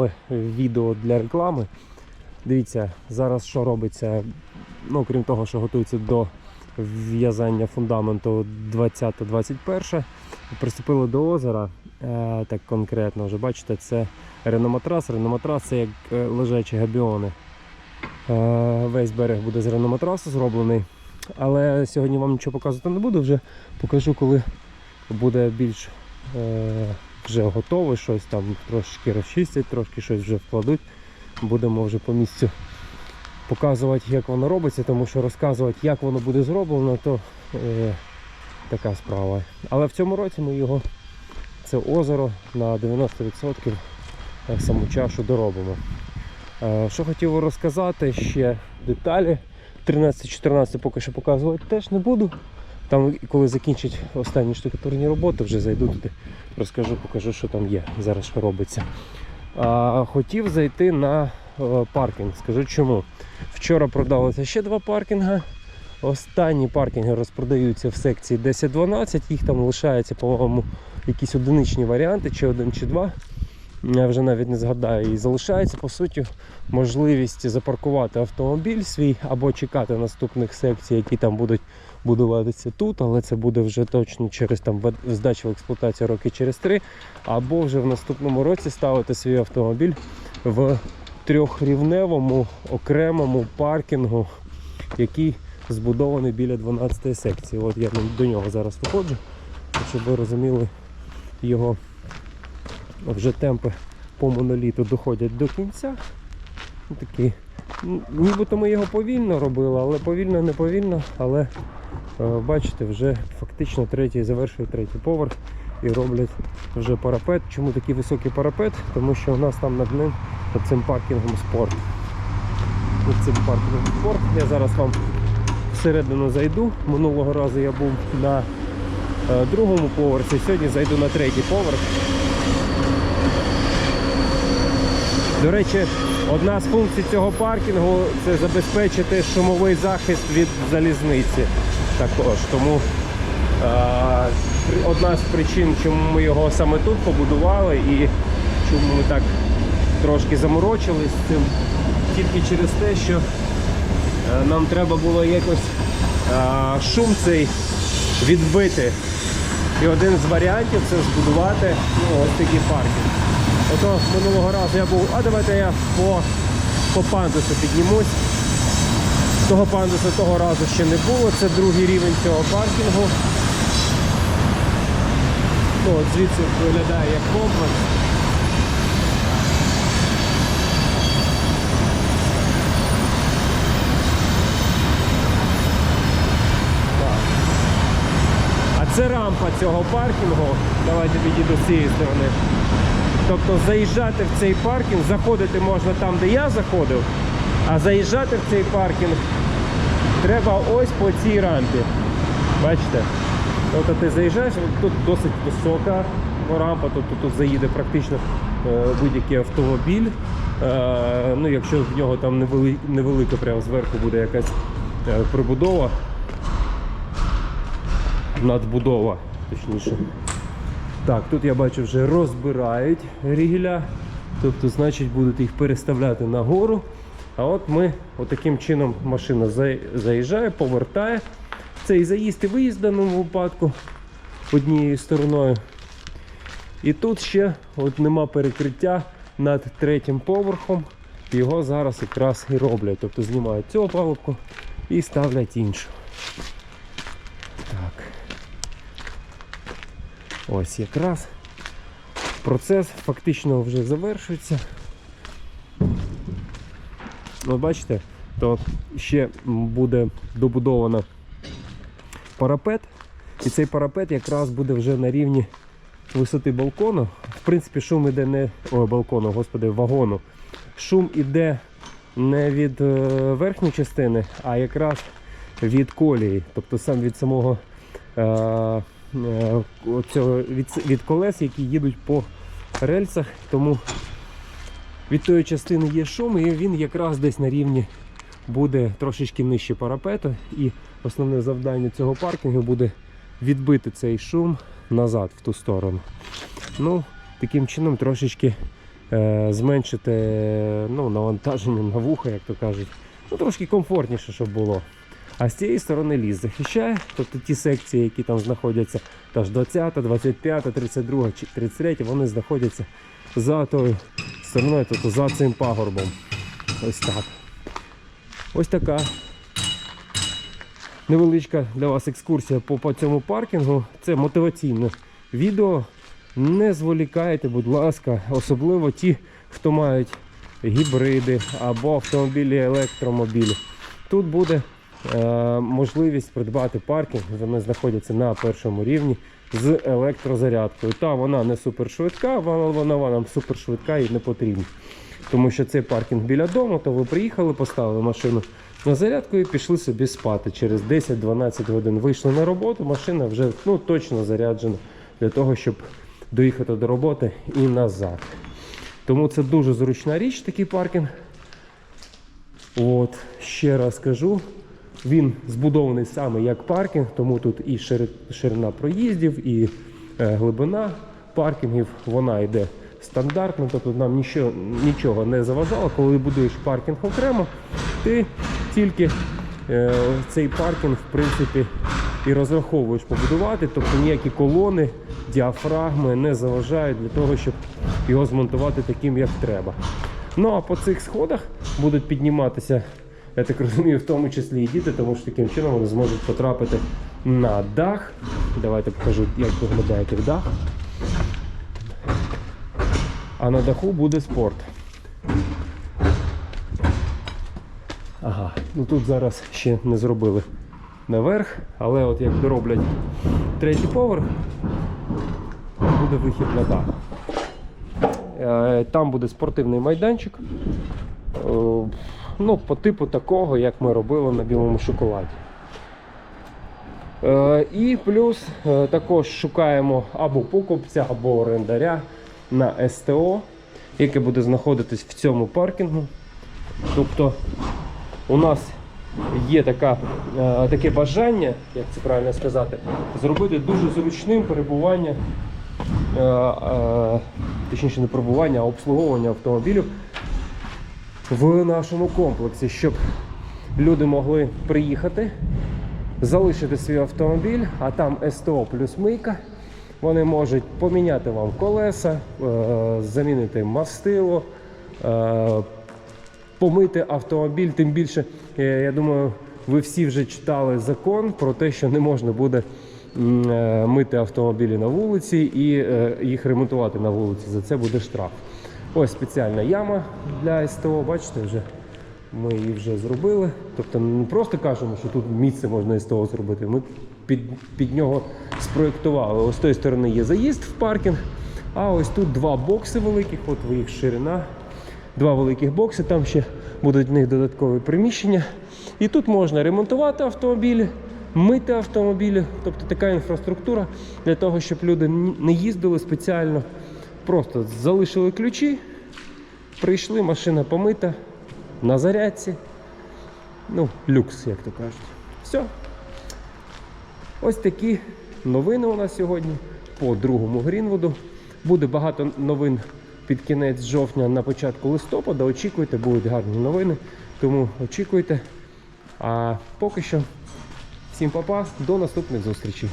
знімали відео для реклами. Дивіться, зараз що робиться, ну крім того, що готується до в'язання фундаменту 20-21, приступили до озера. Е, так конкретно вже бачите, це реноматрас. Реноматрас це як е, лежачі габіони. Е, весь берег буде з реноматрасу зроблений. Але сьогодні вам нічого показувати не буду, вже покажу, коли буде більш е, вже готове щось там, трошки розчистять, трошки щось вже вкладуть. Будемо вже по місцю показувати, як воно робиться, тому що розказувати, як воно буде зроблено, то е, така справа. Але в цьому році ми його, це озеро на 90% е, саму чашу доробимо. Е, Що хотів розказати ще деталі. 13-14 поки що показувати теж не буду. Там, коли закінчать останні штукатурні роботи, вже зайду туди, розкажу, покажу, що там є, зараз що робиться. А, хотів зайти на е, паркінг. Скажу чому. Вчора продалося ще два паркінга. Останні паркінги розпродаються в секції 10-12, їх там лишається, по-моєму, якісь одиничні варіанти, чи один, чи два. Я вже навіть не згадаю. І залишається по суті можливість запаркувати автомобіль свій або чекати наступних секцій, які там будуть будуватися тут, але це буде вже точно через там здачу в експлуатацію роки через три, або вже в наступному році ставити свій автомобіль в трьохрівневому окремому паркінгу, який збудований біля 12 секції. От я до нього зараз виходжу, щоб ви розуміли його вже темпи по моноліту доходять до кінця. Такі. Нібито ми його повільно робили, але повільно не повільно. Але бачите, вже фактично третій завершує третій поверх і роблять вже парапет. Чому такий високий парапет? Тому що у нас там над ним над цим паркінгом спорт. Над цим паркінгом спорт. Я зараз вам всередину зайду. Минулого разу я був на е, другому поверсі, сьогодні зайду на третій поверх. До речі, одна з функцій цього паркінгу це забезпечити шумовий захист від залізниці. Також. Тому е, одна з причин, чому ми його саме тут побудували і чому ми так трошки заморочились з цим, тільки через те, що е, нам треба було якось е, шум цей відбити. І один з варіантів це збудувати ну, ось такий паркінг. Ото минулого разу я був, а давайте я по, по пандусу піднімусь. Того пандусу того разу ще не було, це другий рівень цього паркінгу. Ну, от звідси виглядає як комплекс. А це рампа цього паркінгу. Давайте підійду з цієї сторони. Тобто заїжджати в цей паркінг, заходити можна там, де я заходив, а заїжджати в цей паркінг треба ось по цій рампі. Бачите? Тобто ти заїжджаєш, тут досить висока рампа, тобто тут заїде практично е, будь-який автомобіль. Е, ну, якщо в нього там невели- невелика прямо зверху буде якась е, прибудова, надбудова, точніше. Так, тут я бачу вже розбирають рігеля, тобто, значить, будуть їх переставляти нагору. А от ми отаким чином машина заїжджає, повертає. Це і заїзд, і виїзд в даному випадку однією стороною. І тут ще от нема перекриття над третім поверхом. Його зараз якраз і роблять. Тобто знімають цю палубку і ставлять іншу. Так. Ось якраз процес фактично вже завершується. Ну, бачите, то ще буде добудовано парапет. І цей парапет якраз буде вже на рівні висоти балкону. В принципі, шум іде не ой, балкону, господи, вагону. Шум іде не від е, верхньої частини, а якраз від колії, тобто сам від самого е, е, від, від колес, які їдуть по рельсах. Тому від тої частини є шум, і він якраз десь на рівні буде трошечки нижче парапету. І основне завдання цього паркінгу буде відбити цей шум назад в ту сторону. Ну, таким чином трошечки е, зменшити ну, навантаження на вуха, як то кажуть. Ну, трошки комфортніше, щоб було. А з цієї сторони ліс захищає, тобто ті секції, які там знаходяться, та ж 20, 25, 32 чи 33, вони знаходяться за тою стороною, тобто за цим пагорбом. Ось так. Ось така невеличка для вас екскурсія по, по цьому паркінгу. Це мотиваційне відео. Не зволікайте, будь ласка, особливо ті, хто мають гібриди або автомобілі, електромобілі. Тут буде е, можливість придбати паркінг. Вони знаходяться на першому рівні з електрозарядкою. Та вона не супершвидка, вона, вам супершвидка і не потрібна. Тому що це паркінг біля дому, то ви приїхали, поставили машину на зарядку і пішли собі спати. Через 10-12 годин вийшли на роботу, машина вже ну, точно заряджена для того, щоб доїхати до роботи і назад. Тому це дуже зручна річ, такий паркінг. От, ще раз кажу, він збудований саме як паркінг, тому тут і ширина проїздів, і е, глибина паркінгів, вона йде стандартно, тобто нам нічого, нічого не заважало. Коли будуєш паркінг окремо, ти тільки е, цей паркінг, в принципі, і розраховуєш побудувати, тобто ніякі колони, діафрагми не заважають для того, щоб його змонтувати таким, як треба. Ну а по цих сходах будуть підніматися, я так розумію, в тому числі і діти, тому що таким чином вони зможуть потрапити на дах. Давайте покажу, як виглядає як дах. А на даху буде спорт. Ага, ну тут зараз ще не зробили наверх, але от як дороблять третій поверх, буде вихід на дах. Е, Там буде спортивний майданчик. Ну, по типу такого, як ми робили на білому шоколаді. Е, І плюс е, також шукаємо або покупця, або орендаря на СТО, яке буде знаходитись в цьому паркінгу. Тобто у нас є така, е, таке бажання, як це правильно сказати, зробити дуже зручним перебування, точніше не перебування, а обслуговування автомобілів в нашому комплексі, щоб люди могли приїхати, залишити свій автомобіль, а там СТО плюс мийка. Вони можуть поміняти вам колеса, е, замінити мастило, е, помити автомобіль. Тим більше, е, я думаю, ви всі вже читали закон про те, що не можна буде мити автомобілі на вулиці і їх ремонтувати на вулиці. За це буде штраф. Ось спеціальна яма для СТО, бачите, вже ми її вже зробили. Тобто не просто кажемо, що тут місце можна СТО зробити. Ми під, під нього спроєктували. Ось з тої сторони є заїзд в паркінг, а ось тут два бокси великих, от їх ширина. Два великих бокси, там ще будуть в них додаткові приміщення. І тут можна ремонтувати автомобілі, мити автомобілі, тобто така інфраструктура для того, щоб люди не їздили спеціально. Просто залишили ключі, прийшли, машина помита, на зарядці. Ну, люкс, як то кажуть. Все. Ось такі новини у нас сьогодні по другому Грінвуду. Буде багато новин під кінець жовтня на початку листопада. Очікуйте, будуть гарні новини. Тому очікуйте. А поки що всім па-па, до наступних зустрічей.